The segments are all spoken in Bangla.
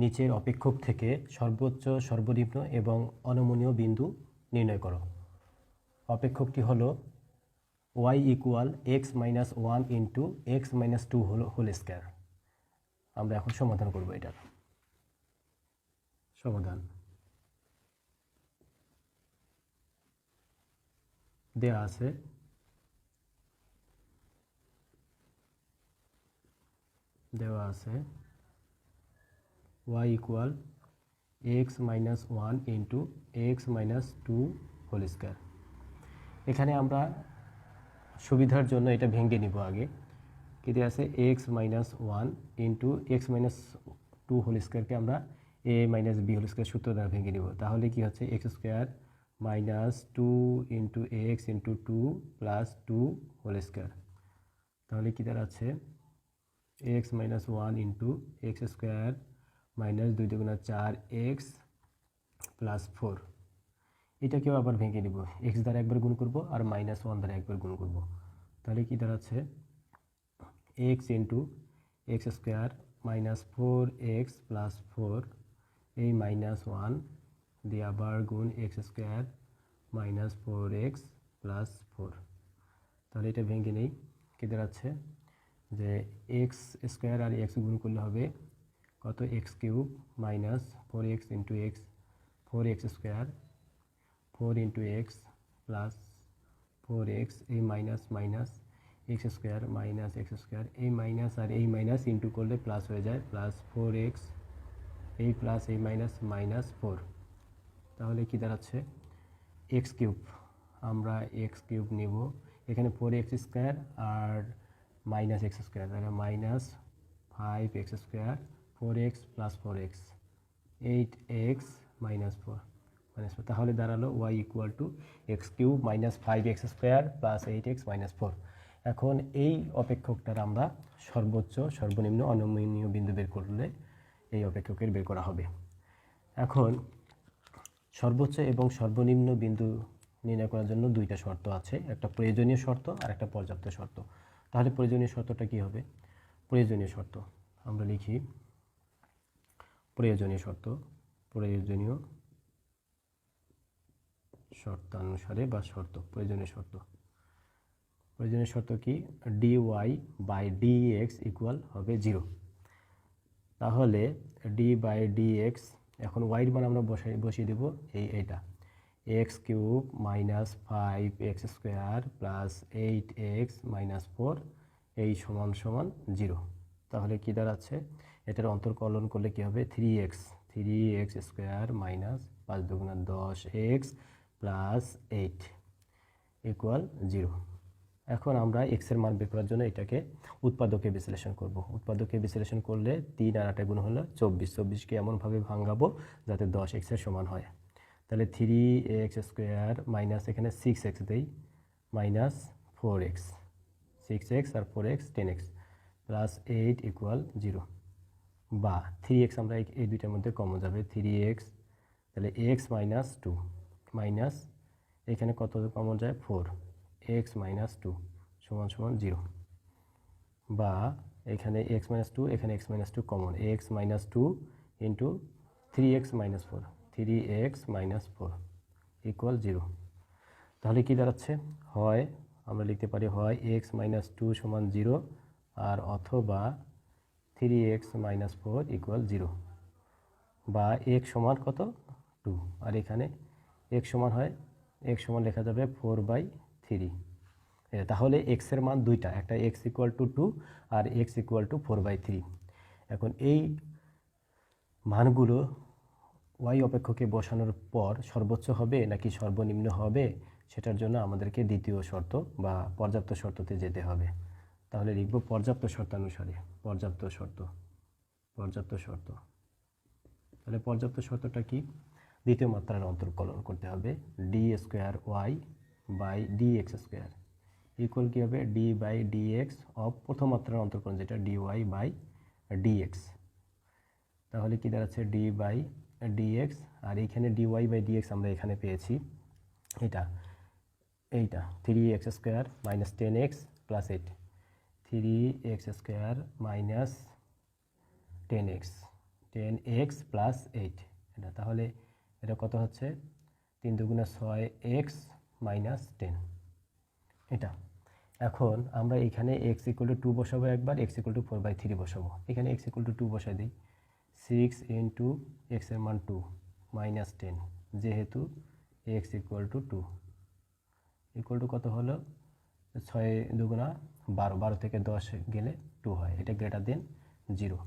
নিচের অপেক্ষক থেকে সর্বোচ্চ, সর্বনিম্ন এবং অনমনীয় বিন্দু নির্ণয় করো। অপেক্ষকটি হলো Y equal X minus one into X minus two হল হোল স্কোয়ার আমরা এখন সমাধান করব এটার। সমাধান। দেয়া আছে দেওয়া আছে y equal X minus one into X minus two whole square এখানে আমরা সুবিধার জন্য এটা ভেঙে নিব আগে। কি দেওয়া আছে? X minus one into X minus two whole স্কোয়ারকে আমরা A minus B whole square সূত্র দ্বারা ভেঙে নিব। তাহলে কি হচ্ছে? X square minus two into X into two plus two whole square তাহলে কি দাঁড়াচ্ছে? X minus one into X square minus দুই দুগুণা চার এক্স প্লাস ফোর। এটাকেও আবার ভেঙে নিব। এক্স দ্বারা একবার গুণ করব আর মাইনাস ওয়ান দ্বারা একবার গুণ করব। তাহলে কি দাঁড়াচ্ছে? X into x square minus four x plus four. এই মাইনাস ওয়ান দিয়ে আবার গুণ x square minus four x plus four. তাহলে এটা ভেঙে নেই। কি দাঁড়াচ্ছে? যে এক্স স্কোয়ার আর এক্স গুণ করলে হবে কত x cube minus four x into x four x square four into x plus four x এই minus minus x square minus x square এই মাইনাস আর এই মাইনাস ইন্টু করলে প্লাস হয়ে যায় প্লাস ফোর এক্স এই প্লাস এই মাইনাস মাইনাস ফোর তাহলে কি দাঁড়াচ্ছে? এক্স কিউব, আমরা এক্স কিউব নেব, এখানে ফোর এক্স স্কোয়ার আর মাইনাস এক্স স্কোয়ার তাহলে minus five x square four x plus four x eight x minus four minus four তাহলে দাঁড়াল y equal to x cube minus five x square plus eight x minus four এখন এই অপেক্ষকটার আমরা সর্বোচ্চ, সর্বনিম্ন, অনমনীয় বিন্দু বের করলে এই অপেক্ষকের বের করা হবে। এখন সর্বোচ্চ এবং সর্বনিম্ন বিন্দু নির্ণয় করার জন্য দুইটা শর্ত আছে, একটা প্রয়োজনীয় শর্ত আর একটা পর্যাপ্ত শর্ত। তাহলে প্রয়োজনীয় শর্তটা কি হবে? প্রয়োজনীয় শর্ত, আমরা লিখি প্রয়োজনীয় শর্ত, প্রয়োজনীয় শর্তানুসারে বা শর্ত, প্রয়োজনীয় শর্ত। প্রয়োজনীয় শর্ত কি? D y by d x equal হবে জিরো তাহলে ডি বাই ডি এক্স এখন ওয়াইড মান আমরা বসাই, বসিয়ে দেব এই, এইটা। X cube minus five x square plus eight x minus four, এই সমান সমান জিরো তাহলে কী দাঁড়াচ্ছে? এটার অন্তর্কলন করলে কী হবে? Three x three x square minus পাঁচ দুগুণা দশ x plus eight equal zero এখন আমরা এক্সের মান বের করার জন্য এটাকে উৎপাদকে বিশ্লেষণ করব। উৎপাদকে বিশ্লেষণ করলে তিন আর আটে গুণ হলো চব্বিশ। চব্বিশকে এমনভাবে ভাঙাবো যাতে দশ এক্সের সমান হয়। তাহলে থ্রি এক্স স্কোয়ার মাইনাস এখানে সিক্স এক্স দেই minus four x six x আর four x ten x plus eight equal zero বা থ্রি এক্স আমরা এই- দুইটার মধ্যে কমন যাবে থ্রি এক্স তাহলে এক্স মাইনাস টু মাইনাস এখানে কত কমন যায়? ফোর এক্স মাইনাস টু সমান সমান জিরো বা এখানে এক্স মাইনাস টু এখানে x minus two common x minus two into three x minus four three x minus four equal zero তাহলে কী দাঁড়াচ্ছে? হয়, আমরা লিখতে পারি হয় এক্স মাইনাস টু সমান জিরো আর অথবা three x minus four equal zero বা এক সমান কত? টু আর এখানে এক সমান হয় এক সমান লেখা যাবে ফোর বাই থ্রি তাহলে এক্সের মান দুইটা, একটা x equal to two R x equal to four by three এখন এই মানগুলো ওয়াই অপেক্ষকে বসানোর পর সর্বোচ্চ হবে নাকি সর্বনিম্ন হবে? সেটার জন্য আমাদেরকে দ্বিতীয় শর্ত বা পর্যাপ্ত শর্ততে যেতে হবে। তাহলে লিখব পর্যাপ্ত শর্তানুসারে পর্যাপ্ত শর্ত পর্যাপ্ত শর্ত। তাহলে পর্যাপ্ত শর্তটা কি? দ্বিতীয় মাত্রার অন্তর্কলন করতে হবে d square y by d x square equal কী হবে? D by d x of প্রথম মাত্রার অন্তর্কলন যেটা d y by d x তাহলে কি দাঁড়াচ্ছে? ডি বাই ডি এক্স আর এইখানে d y by d x আমরা এখানে পেয়েছি। এটা, এইটা three x square minus ten x plus eight three x square minus ten x ten x plus eight এটা তাহলে এটা কত হচ্ছে? তিন দুগুণে ছয় এক্স মাইনাস টেন এটা। এখন আমরা এখানে এক্স ইকুয়াল টু টু বসাবো একবার x equal to four by three বসাবো। এখানে এক্স ইকুয়াল টু টু বসাই দিই। সিক্স ইন্টু এক্সের মান টু মাইনাস টেন যেহেতু x equal to two equal to কত হলো? ছয় দুগুণা বারো বারো থেকে দশ গেলে টু হয়, এটা গ্রেটার দেন জিরো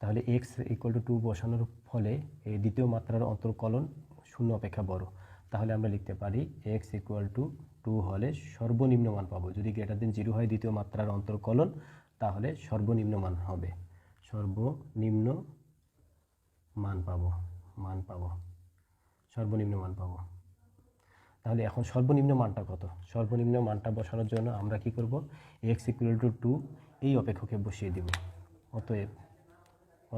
তাহলে এক্স ইকুয়াল টু টু বসানোর ফলে এই দ্বিতীয় মাত্রার অন্তর্কলন শূন্য অপেক্ষা বড়। তাহলে আমরা লিখতে পারি এক্স ইকুয়াল টু টু হলে সর্বনিম্ন মান পাবো। যদি গ্রেটার দেন জিরো হয় দ্বিতীয় মাত্রার অন্তর্কলন, তাহলে সর্বনিম্ন মান হবে। সর্বনিম্ন মান পাবো মান পাবো, সর্বনিম্ন মান পাবো। তাহলে এখন সর্বনিম্ন মানটা কত? সর্বনিম্ন মানটা বসানোর জন্য আমরা কি করব? এক্স ইকুয়াল টু টু এই অপেক্ষকে বসিয়ে দিব। অতএব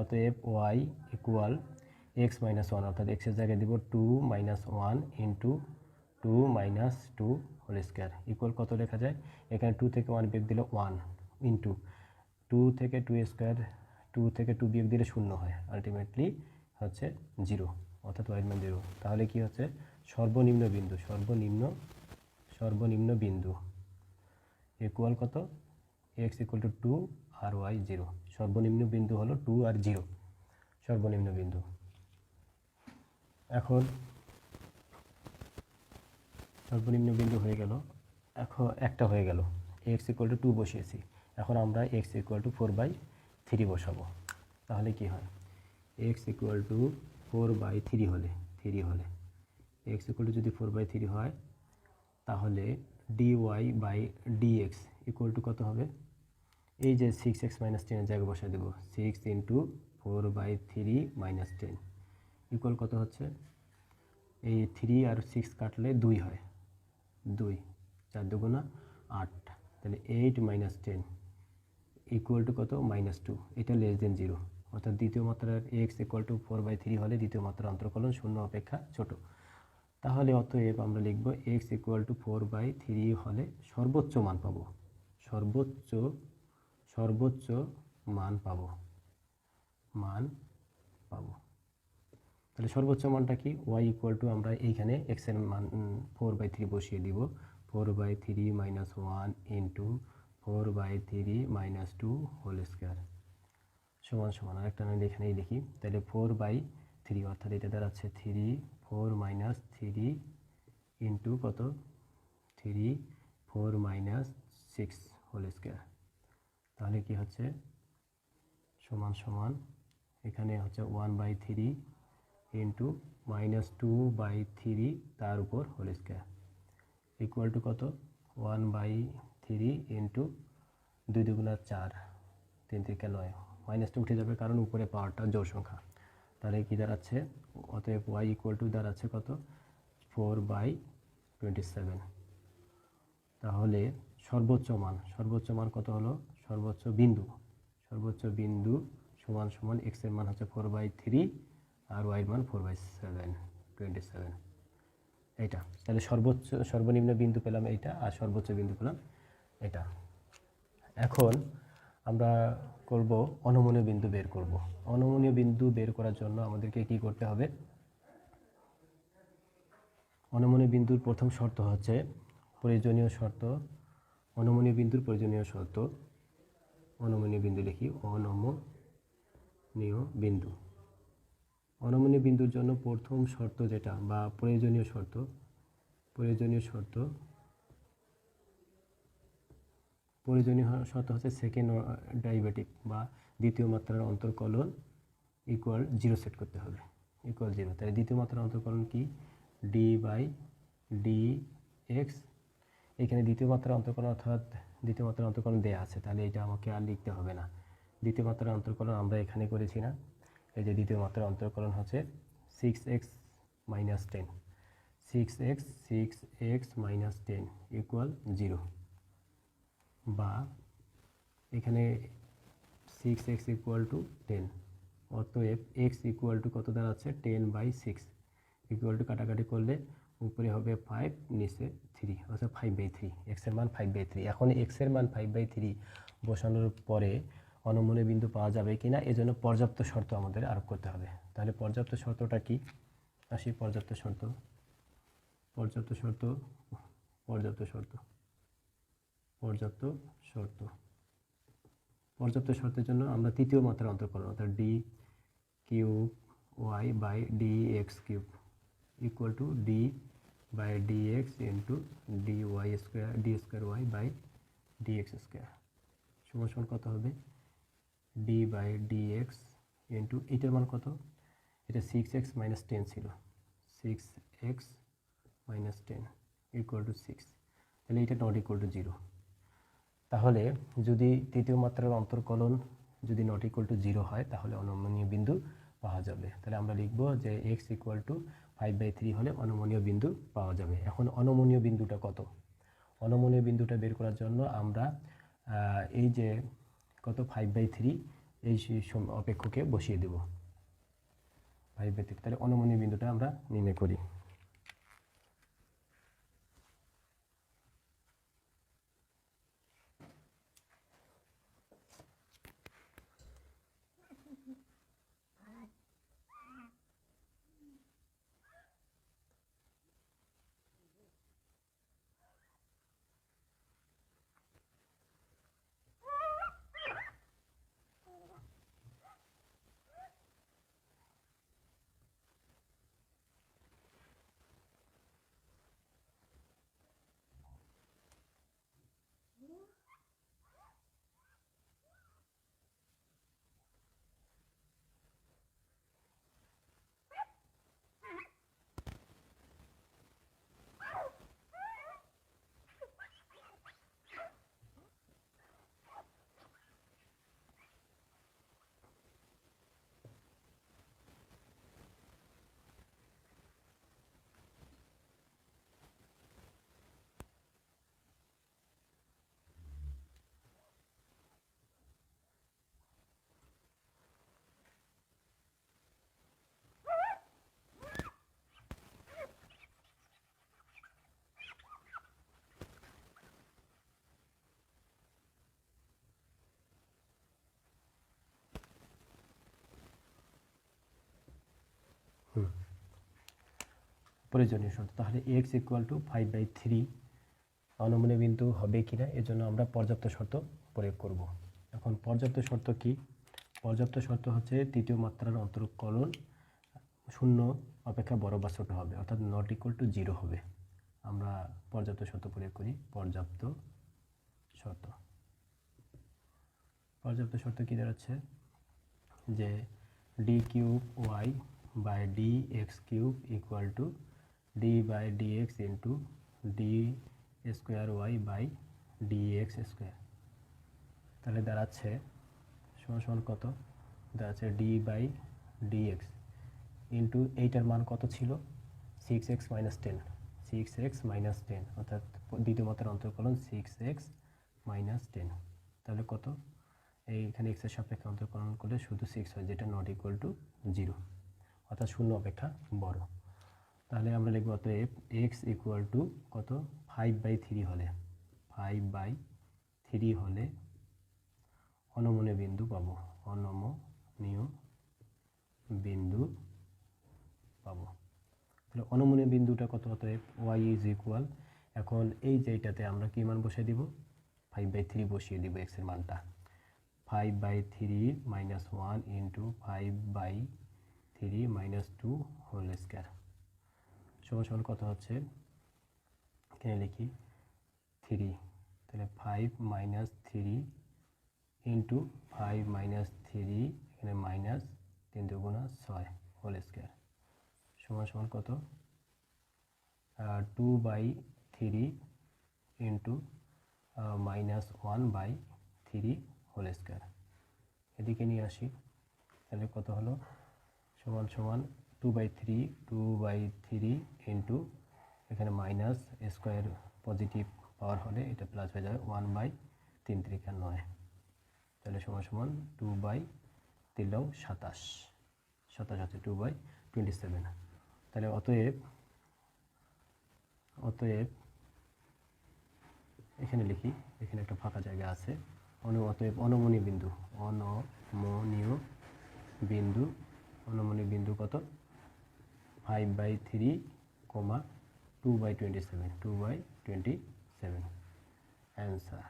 অতএব y equal x minus one অর্থাৎ এক্সের জায়গায় দিব two minus one into two minus two whole square equal কত লেখা যায়? এখানে টু থেকে ওয়ান বিয়োগ দিলে ওয়ান ইন্টু টু থেকে টু স্কোয়ার টু থেকে টু বিয়োগ দিলে শূন্য হয়। আলটিমেটলি হচ্ছে জিরো অর্থাৎ ওয়াই মান জিরো তাহলে কি হচ্ছে? সর্বনিম্ন বিন্দু, সর্বনিম্ন সর্বনিম্ন বিন্দু। ইকুয়াল কত? এক্স ইকুয়াল টু টু আর ওয়াই জিরো সর্বনিম্ন বিন্দু হলো টু আর জিরো সর্বনিম্ন বিন্দু। এখন সর্বনিম্ন বিন্দু হয়ে গেল। এখন একটা হয়ে গেল। এক্স ইকুয়াল টু টু বসিয়েছি। এখন আমরা x equal to four by three বসাবো। তাহলে কি হয়? X equal to four by three হলে থ্রি হলে। এক্স ইকুয়াল টু যদি ফোর বাই থ্রি হয়, তাহলে d y by d x equal to কত হবে? এই যে সিক্স এক্স মাইনাস টেনের জায়গায় বসায় দেবো। Six into four by three minus ten equal কত হচ্ছে? এই থ্রি আর সিক্স কাটলে দুই হয়। দুই, চার দুগুণা আট। তাহলে eight minus ten equal to কত? মাইনাস টু এটা লেস দেন জিরো অর্থাৎ দ্বিতীয় মাত্রার x equal to four by three হলে দ্বিতীয় মাত্রার অন্তর্কলন শূন্য অপেক্ষা ছোট। তাহলে অতএব আমরা লিখব x equal to four by three হলে সর্বোচ্চ মান পাবো। সর্বোচ্চ সর্বোচ্চ মান পাবো। মান পাবো। তাহলে সর্বোচ্চ মানটা কি? ওয়াই ইকুয়াল টু আমরা এইখানে এক্সের মান ফোর বাই থ্রি বসিয়ে দিব। Four by three minus one into four by three minus two whole square সমান সমান। আরেকটা আমি এখানেই লিখি। তাহলে ফোর বাই থ্রি অর্থাৎ এটা দাঁড়াচ্ছে three four minus three into কত? Three four minus six whole square. তাহলে কি হচ্ছে? সমান সমান এখানে হচ্ছে one by three into minus two by three তার উপর হোল স্কোয়ার। ইকুয়াল টু কত? ওয়ান বাই থ্রি ইন্টু দুই দুগুণা চার, তিন থেকে নয়। মাইনাসটা উঠে যাবে কারণ উপরে পাওয়ারটা জোর সংখ্যা। তাহলে কী দাঁড়াচ্ছে? অতএব ওয়াই ইকুয়াল টু দাঁড়াচ্ছে কত? ফোর বাই টোয়েন্টি সেভেন তাহলে সর্বোচ্চ মান সর্বোচ্চ মান কত হলো? সর্বোচ্চ বিন্দু। সর্বোচ্চ বিন্দু সমান সমান এক্সের মান হচ্ছে ফোর বাই থ্রি আর ওয়াইয়ের মান four by seven twenty seven এইটা। তাহলে সর্বোচ্চ, সর্বনিম্ন বিন্দু পেলাম এইটা আর সর্বোচ্চ বিন্দু পেলাম এটা। এখন আমরা করব, অনমনীয় বিন্দু বের করব। অনমনীয় বিন্দু বের করার জন্য আমাদেরকে কি করতে হবে? অনমনীয় বিন্দুর প্রথম শর্ত হচ্ছে প্রয়োজনীয় শর্ত, অনমনীয় বিন্দুর প্রয়োজনীয় শর্ত। অনমনীয় বিন্দু লিখি, অনমনীয় বিন্দু। অনমনীয় বিন্দুর জন্য প্রথম শর্ত যেটা বা প্রয়োজনীয় শর্ত প্রয়োজনীয় শর্ত প্রয়োজনীয় শর্ত হচ্ছে সেকেন্ড ডাইভেটিভ বা দ্বিতীয় মাত্রার অন্তর্কলন ইকুয়াল জিরো সেট করতে হবে ইকুয়াল জিরো তাহলে দ্বিতীয় মাত্রার অন্তর্কলন কি? ডি বাই ডি এক্স এখানে দ্বিতীয় মাত্রার অন্তর্কলন অর্থাৎ দ্বিতীয় মাত্রার অন্তর্কলন দেওয়া আছে, তাহলে এটা আমাকে আর লিখতে হবে না। দ্বিতীয় মাত্রার অন্তর্কলন আমরা এখানে করেছি না। এই যে দ্বিতীয় মাত্রার অন্তর্কলন হচ্ছে six x minus ten six x six x minus ten equal zero বা এখানে six x equal to ten অতএব এক্স ইকুয়াল টু কত দাঁড়াচ্ছে? Ten by six equal to কাটাকাটি করলে উপরে হবে ফাইভ নিচে থ্রি অর্থাৎ ফাইভ বাই থ্রি এক্সের মান ফাইভ বাই থ্রি এখন এক্সের মান ফাইভ বাই থ্রি বসানোর পরে অনমনীয় বিন্দু পাওয়া যাবে কি না এজন্য পর্যাপ্ত শর্ত আমাদের আরোপ করতে হবে। তাহলে পর্যাপ্ত শর্তটা কি? আসি, পর্যাপ্ত শর্ত পর্যাপ্ত শর্ত পর্যাপ্ত শর্ত। পর্যাপ্ত শর্ত। পর্যাপ্ত শর্তের জন্য আমরা তৃতীয় মাত্রার অন্তর্করণ, অর্থাৎ d cube y by d x cube equal to d by d x into d y square d square y by d x square সমান সমান কত হবে? D by d x into এইটার মান কত? এটা সিক্স এক্স মাইনাস টেন ছিল। Six x minus ten equal to six তাহলে এটা নট ইকুয়াল টু জিরো তাহলে যদি তৃতীয় মাত্রার অন্তর্কলন যদি নট ইকুয়াল টু জিরো হয়, তাহলে অনমনীয় বিন্দু পাওয়া যাবে। তাহলে আমরা লিখব যে x equal to five by three হলে অনমনীয় বিন্দু পাওয়া যাবে। এখন অনমনীয় বিন্দুটা কত? অনমনীয় বিন্দুটা বের করার জন্য আমরা এই যে কত? ফাইভ বাই থ্রি এই অপেক্ষকে বসিয়ে দেব। ফাইভ বাই থ্রি তাহলে অনমনীয় বিন্দুটা আমরা নির্ণয় করি। প্রয়োজনীয় শর্ত। তাহলে x equal to five by three অনমনীয় বিন্দু হবে কি না এর জন্য আমরা পর্যাপ্ত শর্ত প্রয়োগ করব। এখন পর্যাপ্ত শর্ত কি? পর্যাপ্ত শর্ত হচ্ছে তৃতীয় মাত্রার অন্তর্কলন শূন্য অপেক্ষা বড় বা ছোটো হবে, অর্থাৎ নট ইকুয়াল টু জিরো হবে। আমরা পর্যাপ্ত শর্ত প্রয়োগ করি, পর্যাপ্ত শর্ত। পর্যাপ্ত শর্ত কী দাঁড়াচ্ছে? যে d cube y cube equal to d by d x into d square y by d x square তাহলে দাঁড়াচ্ছে, সমান সমান কত? দাঁড়াচ্ছে d by d x into এইটার মান কত ছিল? Six x minus ten six x minus ten অর্থাৎ দ্বিতীয় মাত্রার অন্তর্কলন সিক্স এক্স মাইনাস টেন তাহলে কত? এইখানে এক্সের সাপেক্ষে অন্তর্কলন করলে শুধু সিক্স হয়, যেটা নট ইকুয়াল টু জিরো অর্থাৎ শূন্য অপেক্ষা বড়। তাহলে আমরা লিখব অতএব এক্স ইকুয়াল টু কত? ফাইভ বাই থ্রি হলে। ফাইভ বাই থ্রি হলে অনমনীয় বিন্দু পাবো। অনমনীয় বিন্দু পাবো। তাহলে অনমনীয় বিন্দুটা কত অতএব? ওয়াই ইজ ইকুয়াল এখন এই যেটাতে আমরা কি মান বসিয়ে দিব? ফাইভ বাই থ্রি বসিয়ে দিব এক্সের মানটা। Five by three minus one into five by three minus two whole square সমান সমান কত হচ্ছে? এখানে লিখি থ্রি তাহলে five minus three into five minus three এখানে মাইনাস তিন দুগুণা ছয় হোল স্কোয়ার সমান সমান কত? Two by three into minus one by three whole square এদিকে নিয়ে আসি। তাহলে কত হলো? সমান সমান two by three two by three into এখানে মাইনাস স্কোয়ার পজিটিভ পাওয়ার হলে এটা প্লাস হয়ে যাবে ওয়ান বাই তিন ত্রিকা নয়। তাহলে সমান সমান টু বাই তিন নং সাতাশ। সাতাশ হচ্ছে টু বাই টোয়েন্টি সেভেন তাহলে অতএব অতএব এখানে লিখি, এখানে একটা ফাঁকা জায়গা আছে। অনু, অতএব অনমনীয় বিন্দু অনমনীয় বিন্দু অনমনীয় বিন্দু কত? Five by three comma two by twenty seven two by twenty seven answer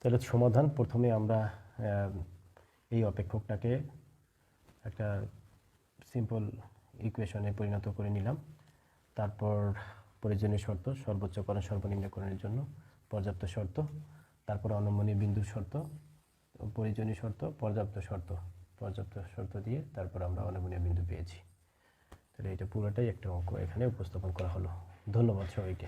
তাহলে সমাধান প্রথমে আমরা এই অপেক্ষকটাকে একটা সিম্পল ইকুয়েশনে পরিণত করে নিলাম। তারপর প্রয়োজনীয় শর্ত সর্বোচ্চকরণ সর্বনিম্নকরণের জন্য পর্যাপ্ত শর্ত। তারপর অনমনীয় বিন্দুর শর্ত প্রয়োজনীয় শর্ত, পর্যাপ্ত শর্ত পর্যাপ্ত শর্ত দিয়ে তারপর আমরা অনমনীয় বিন্দু পেয়েছি। তাহলে এটা পুরোটাই একটা অঙ্ক এখানে উপস্থাপন করা হলো। ধন্যবাদ সবাইকে।